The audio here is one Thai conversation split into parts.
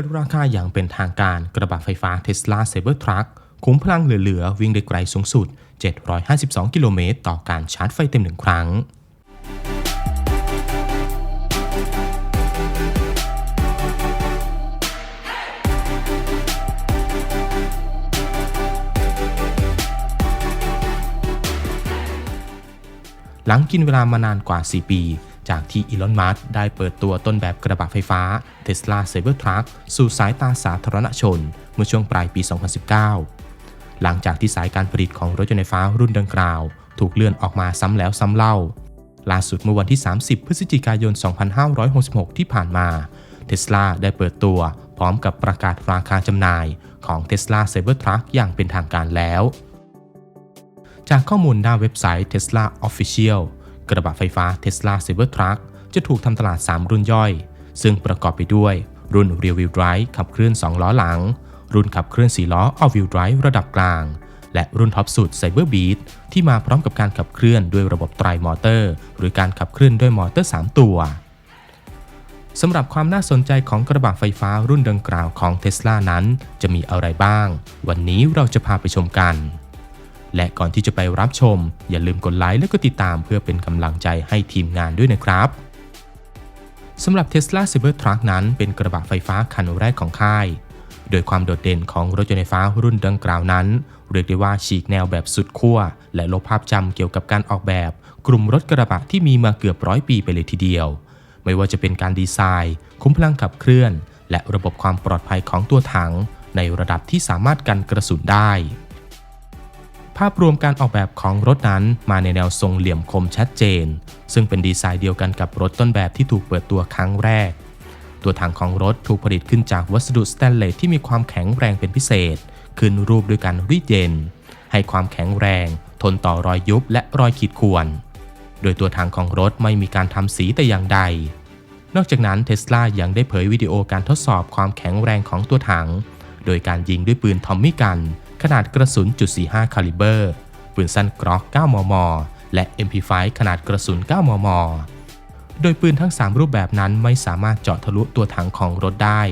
ปิดราคาอย่างเป็นทางการกระบะไฟฟ้า Tesla Cybertruck คุ้มพลังเหลือๆ วิ่งได้ไกลสูงสุด 752 กิโลเมตร ต่อการชาร์จไฟเต็มหนึ่งครั้ง หลังกินเวลามานานกว่า 4 ปี จากที่อีลอน มัสก์ได้เปิดตัวต้นแบบกระบะไฟฟ้า Tesla Cybertruck สู่สายตาสาธารณชน เมื่อช่วงปลายปี 2019 หลังจากที่สายการผลิตของรถยนต์ไฟฟ้ารุ่นดังกล่าว ถูกเลื่อนออกมาซ้ำแล้วซ้ำเล่า ล่าสุดเมื่อวันที่ 30 พฤศจิกายน 2566 ที่ผ่านมา Tesla ได้เปิดตัวพร้อมกับประกาศราคาจำหน่ายของ Tesla Cybertruck อย่างเป็นทางการแล้ว จากข้อมูลหน้าเว็บไซต์ Tesla Official กระบะไฟฟ้า Tesla Cybertruck จะถูกทำตลาด 3 รุ่นย่อย ซึ่งประกอบไปด้วย รุ่น Rear Wheel Drive ขับเคลื่อน 2 ล้อหลัง รุ่นขับเคลื่อน 4 ล้อ All Wheel Drive ระดับกลาง และรุ่นท็อปสุด Cyberbeat ที่มาพร้อมกับการขับเคลื่อนด้วยระบบไตรมอเตอร์ หรือการขับเคลื่อนด้วยมอเตอร์ 3 ตัวสำหรับความน่าสนใจของกระบะไฟฟ้ารุ่นดังกล่าวของ Tesla นั้น จะมีอะไรบ้าง วันนี้เราจะพาไปชมกัน และก่อนที่จะไปรับชม อย่าลืมกดไลค์และก็ติดตามเพื่อเป็นกำลังใจให้ทีมงานด้วยนะครับสำหรับ Tesla Cybertruck นั้นเป็นกระบะไฟฟ้าคันแรกของค่าย โดยความโดดเด่นของรถยนต์ไฟฟ้ารุ่นดังกล่าวนั้น เรียกได้ว่าฉีกแนวแบบสุดขั้ว และลบภาพจำเกี่ยวกับการออกแบบ กลุ่มรถกระบะที่มีมาเกือบร้อยปีไปเลยทีเดียว ไม่ว่าจะเป็นการดีไซน์คุ้มพลังขับเคลื่อน และระบบความปลอดภัยของตัวถัง ในระดับที่สามารถกันกระสุนได้ ภาพรวมการออกแบบของรถนั้นมาในแนวทรงเหลี่ยมคมชัดเจน ซึ่งเป็นดีไซน์เดียวกันกับรถต้นแบบที่ถูกเปิดตัวครั้งแรก ตัวถังของรถถูกผลิตขึ้นจากวัสดุสแตนเลสที่มีความแข็งแรงเป็นพิเศษ ขึ้นรูปด้วยการรีดเย็น ให้ความแข็งแรง ทนต่อรอยยุบและรอยขีดข่วน โดยตัวถังของรถไม่มีการทำสีแต่อย่างใด นอกจากนั้นเทสลายังได้เผยวิดีโอการทดสอบความแข็งแรงของตัวถัง โดยการยิงด้วยปืนทอมมี่กัน ขนาดกระสุนจุด45 คาลิเบอร์ปืนสั้นกรอก 9 มม และ MP5 ขนาดกระสุน 9 มม โดยปืนทั้ง 3 รูปแบบนั้นไม่สามารถเจาะทะลุตัวถังของรถได้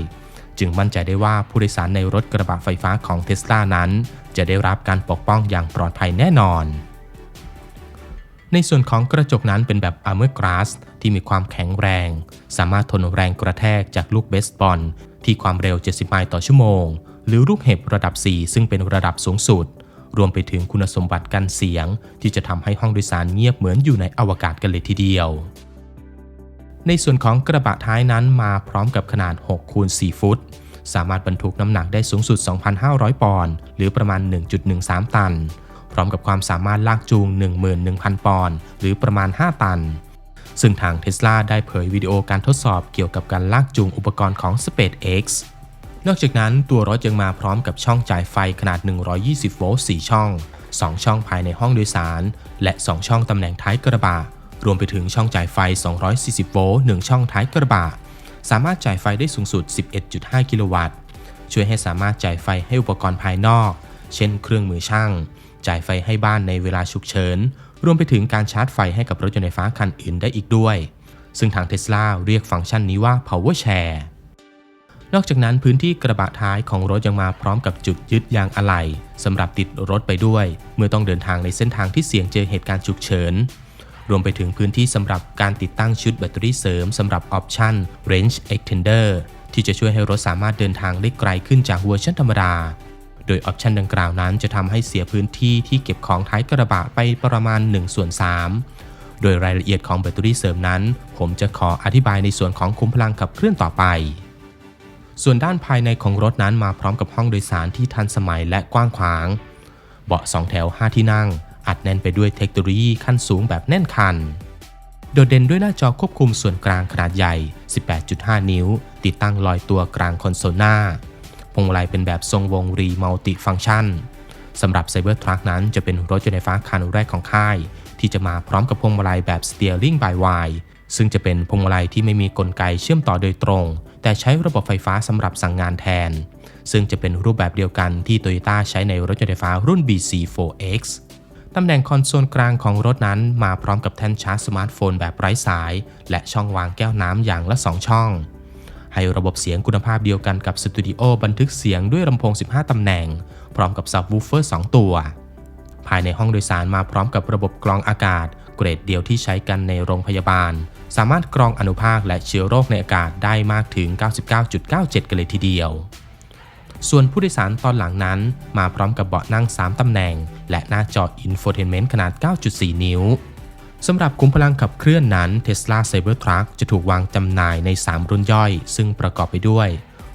จึงมั่นใจได้ว่าผู้โดยสารในรถกระบะไฟฟ้าของเทสลานั้น จะได้รับการปกป้องอย่างปลอดภัยแน่นอน ในส่วนของกระจกนั้นเป็นแบบอ a r m o r glass ที่มีความแข็งแรง สามารถทนแรงกระแทกจากลูกเบสบอลที่ความเร็ว 70 ไมล์ต่อชั่วโมง หรือลูกเห็บระดับ 4 ซึ่งเป็นระดับสูงสุด รวมไปถึงคุณสมบัติกันเสียง ที่จะทำให้ห้องโดยสารเงียบเหมือนอยู่ในอวกาศกันเลยทีเดียว ในส่วนของกระบะท้ายนั้นมาพร้อมกับขนาด6คูณ4ฟุต สามารถบรรทุกน้ำหนักได้สูงสุด 2,500 ปอนด์หรือประมาณ 1.13 ตัน พร้อมกับความสามารถลากจูง 11,000 ปอนด์หรือประมาณ 5 ตันซึ่งทาง Tesla ได้เผยวิดีโอการทดสอบเกี่ยวกับการลากจูงอุปกรณ์ของ SpaceX นอกจากนั้นตัวรถยังมาพร้อมกับช่องจ่ายไฟขนาด 120 โวลต์4ช่อง 2 ช่องภายในห้องโดยสาร และ 2 ช่องตำแหน่งท้ายกระบะ รวมไปถึงช่องจ่ายไฟ 240 โวลต์1ช่องท้ายกระบะ สามารถจ่ายไฟได้สูงสุด 11.5 กิโลวัตต์ ช่วยให้สามารถจ่ายไฟให้อุปกรณ์ภายนอก เช่น เครื่องมือช่าง จ่ายไฟให้บ้านในเวลาฉุกเฉิน รวมไปถึงการชาร์จไฟให้กับรถยนต์ไฟฟ้าคันอื่นได้อีกด้วย ซึ่งทาง Tesla เรียกฟังก์ชันนี้ว่า Power Share นอกจากนั้นพื้นที่กระบะท้ายของรถยังมาพร้อมกับจุดยึดยางอะไหล่สำหรับติดรถไปด้วย เมื่อต้องเดินทางในเส้นทางที่เสี่ยงเจอเหตุการณ์ฉุกเฉิน รวมไปถึงพื้นที่สำหรับการติดตั้งชุดแบตเตอรี่เสริมสำหรับออปชั่น Range Extender ที่จะช่วยให้รถสามารถเดินทางได้ไกลขึ้นจากเวอร์ชันธรรมดา โดยออปชันดังกล่าวนั้นจะทำให้เสียพื้นที่ที่เก็บของท้ายกระบะไปประมาณ1ส่วน3โดยรายละเอียดของแบตเตอรี่เสริมนั้น ผมจะขออธิบายในส่วนของคุ้มพลังขับเคลื่อนต่อไป ส่วนด้านภายในของรถนั้นมาพร้อมกับห้องโดยสารที่ทันสมัยและกว้างขวาง เบาะ2แถว 5 ที่นั่ง อัดแน่นไปด้วยเทคโนโลยีขั้นสูงแบบแน่นคัน โดดเด่นด้วยหน้าจอควบคุมส่วนกลางขนาดใหญ่ 18.5 นิ้ว ติดตั้งลอยตัวกลางคอนโซลหน้า พวงมาลัยเป็นแบบทรงวงรีมัลติฟังชันสำหรับ Cybertruck นั้นจะเป็นรถยนต์ไฟฟ้าคันแรกของค่าย ที่จะมาพร้อมกับพวงมาลัยแบบ Steering by Wire ซึ่งจะเป็นพวงมาลัยที่ไม่มีกลไกเชื่อมต่อโดยตรง แต่ใช้ระบบไฟฟ้าสำหรับสั่งงานแทน ซึ่งจะเป็นรูปแบบเดียวกันที่ Toyota ใช้ในรถยนต์ไฟฟ้ารุ่น BC4X ตำแหน่งคอนโซลกลางของรถนั้นมาพร้อมกับแท่นชาร์จสมาร์ทโฟนแบบไร้สาย และช่องวางแก้วน้ำอย่างละ 2 ช่อง ให้ระบบเสียงคุณภาพเดียวกันกับสตูดิโอบันทึกเสียงด้วยลำโพง 15 ตำแหน่ง พร้อมกับซับวูฟเฟอร์ 2 ตัว ภายในห้องโดยสารมาพร้อมกับระบบกรองอากาศ เกรดเดียวที่ใช้กันในโรงพยาบาล สามารถกรองอนุภาคและเชื้อโรคในอากาศได้มากถึง 99.97 กันเลยทีเดียว ส่วนผู้โดยสารตอนหลังนั้น มาพร้อมกับเบาะนั่ง 3 ตำแหน่ง และหน้าจออินโฟเทนเมนต์ขนาด 9.4 นิ้วสำหรับคุ้มพลังขับเคลื่อนนั้น Tesla Cybertruck จะถูกวางจำหน่ายใน 3 รุ่นย่อย ซึ่งประกอบไปด้วย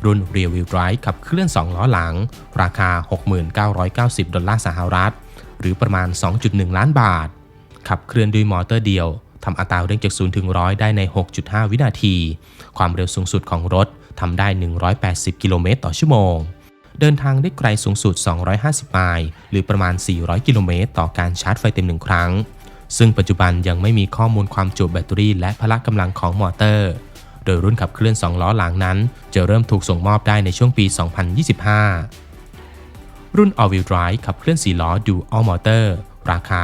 รุ่น Rear Wheel Drive ขับเคลื่อน 2 ล้อหลัง ราคา 6990 ดอลลาร์สหรัฐ หรือประมาณ 2.1 ล้านบาท ขับเคลื่อนด้วยมอเตอร์เดียว ทำอัตราเร่งจาก0ถึง100 ได้ใน 6.5 วินาที ความเร็วสูงสุดของรถทำได้ 180 กิโลเมตรต่อชั่วโมง เดินทางได้ไกลสูงสุด 250 ไมล์ หรือประมาณ 400 กิโลเมตรต่อการชาร์จไฟเต็มหนึ่งครั้ง ซึ่งปัจจุบันยังไม่มีข้อมูลความจุแบตเตอรี่และพละกำลังของมอเตอร์ โดยรุ่นขับเคลื่อน 2 ล้อหลังนั้น จะเริ่มถูกส่งมอบได้ในช่วงปี 2025 รุ่น All-Wheel Drive ขับเคลื่อน 4 ล้อ Dual Motor ราคา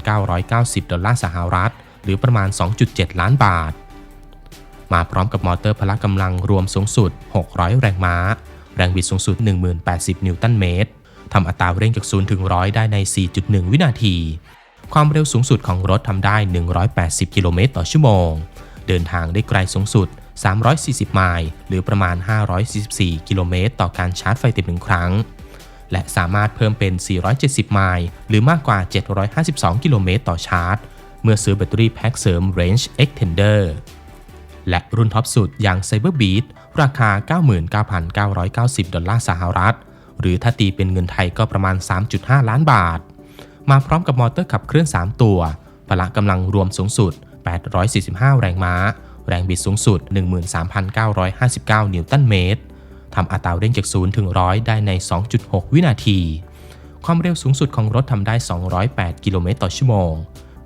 79,990 ดอลลาร์สหรัฐ หรือประมาณ 2.7 ล้านบาท มาพร้อมกับมอเตอร์พละกำลังรวมสูงสุด 600 แรงม้า แรงบิดสูงสุด 1080 นิวตันเมตรทำอัตราเร่งจาก 0 ถึง 100 ได้ใน 4.1 วินาที ความเร็วสูงสุดของรถทำได้ 180 กิโลเมตรต่อชั่วโมง เดินทางได้ไกลสูงสุด 340 ไมล์ หรือประมาณ 544 กิโลเมตรต่อการชาร์จไฟเต็มหนึ่งครั้ง และสามารถเพิ่มเป็น 470 ไมล์ หรือมากกว่า 752 กิโลเมตรต่อชาร์จ เมื่อซื้อแบตเตอรี่แพ็กเสริม Range Extender และรุ่นท็อปสุดอย่าง Cyberbeat ราคา 99,990 ดอลลาร์สหรัฐ หรือถ้าตีเป็นเงินไทยก็ประมาณ 3.5 ล้านบาท มาพร้อมกับมอเตอร์ขับเคลื่อน 3 ตัว พละกำลังรวมสูงสุด 845 แรงม้า แรงบิดสูงสุด 13,959 นิวตันเมตร ทำอัตราเร่งจาก0ถึง100 ได้ใน 2.6 วินาที ความเร็วสูงสุดของรถทำได้ 208 กิโลเมตรต่อชั่วโมง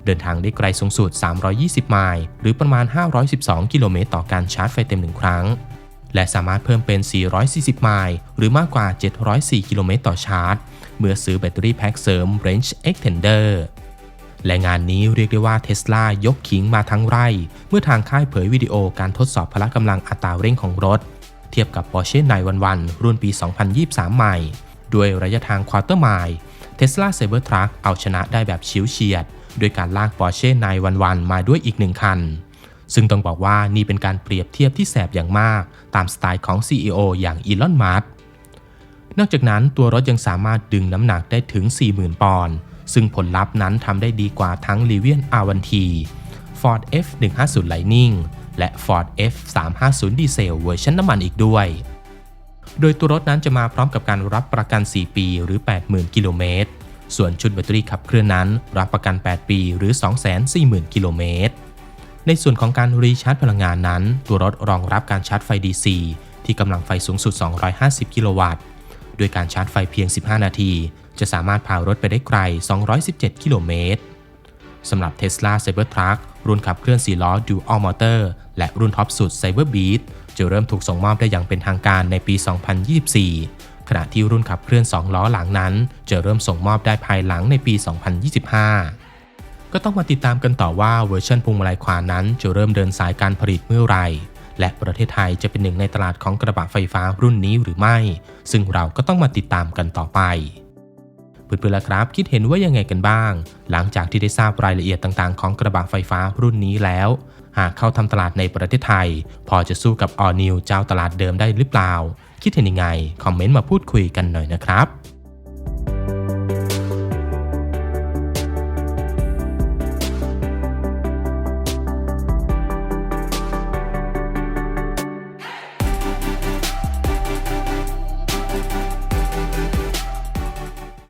เดินทางได้ไกลสูงสุด 320 ไมล์หรือประมาณ 512 กิโลเมตรต่อการชาร์จไฟเต็มหนึ่งครั้ง และสามารถเพิ่มเป็น 440 ไมล์หรือมากกว่า 704 กิโลเมตรต่อชาร์จ เมื่อซื้อแบตเตอรี่แพ็กเสริม Range Extender และงานนี้เรียกได้ว่าเทสลายกขิงมาทั้งไร่ เมื่อทางค่ายเผยวิดีโอการทดสอบพละกำลังอัตราเร่งของรถ เทียบกับ Porsche 911 รุ่นปี 2023 ใหม่ ด้วยระยะทางควอเตอร์ไมล์ Tesla Cybertruck เอาชนะได้แบบชิวเฉียด ด้วยการลาก Porsche 911 มาด้วยอีกหนึ่งคัน ซึ่งต้องบอกว่านี่เป็นการเปรียบเทียบที่แสบอย่างมาก ตามสไตล์ของ CEO อย่างอีลอน มัสนอกจากนั้นตัวรถยังสามารถดึงน้ำหนักได้ถึง 40,000 ปอนด์ ซึ่งผลลัพธ์นั้นทำได้ดีกว่าทั้ง l i v i a n R1T Ford F150 Lightning และ Ford F350 ดีเซลเวอร์ชันน้ำมันอีกด้วย โดยตัวรถนั้นจะมาพร้อมกับการรับประกัน 4 ปีหรือ 80,000 กิโลเมตร ส่วนชุดแบตเตอรี่ขับเคลื่อนนั้น รับประกัน 8 ปีหรือ 240,000 กิโลเมตร ในส่วนของการรีชาร์จพลังงานนั้น ตัวรถรองรับการชาร์จไฟ DC ที่กำลังไฟสูงสุด 250 กิโลวัตต์ด้วยการชาร์จไฟเพียง 15 นาที จะสามารถพารถไปได้ไกล 217 กิโลเมตร สำหรับ Tesla Cybertruck รุ่นขับเคลื่อน 4 ล้อ Dual Motor และรุ่นท็อปสุด Cyberbeat จะเริ่มถูกส่งมอบได้อย่างเป็นทางการในปี 2024 ขณะที่รุ่นขับเคลื่อน 2 ล้อหลังนั้น จะเริ่มส่งมอบได้ภายหลังในปี 2025 ก็ต้องมาติดตามกันต่อว่าเวอร์ชันพวงมาลัยควานนั้นจะเริ่มเดินสายการผลิตเมื่อไหร่และประเทศไทยจะเป็นหนึ่งในตลาดของกระบะไฟฟ้ารุ่นนี้หรือไม่ ซึ่งเราก็ต้องมาติดตามกันต่อไป เพื่อนๆล่ะครับ คิดเห็นว่ายังไงกันบ้าง หลังจากที่ได้ทราบรายละเอียดต่างๆ ของกระบะไฟฟ้ารุ่นนี้แล้ว หากเข้าทำตลาดในประเทศไทย พอจะสู้กับออนิวเจ้าตลาดเดิมได้หรือเปล่า คิดเห็นยังไง คอมเมนต์มาพูดคุยกันหน่อยนะครับ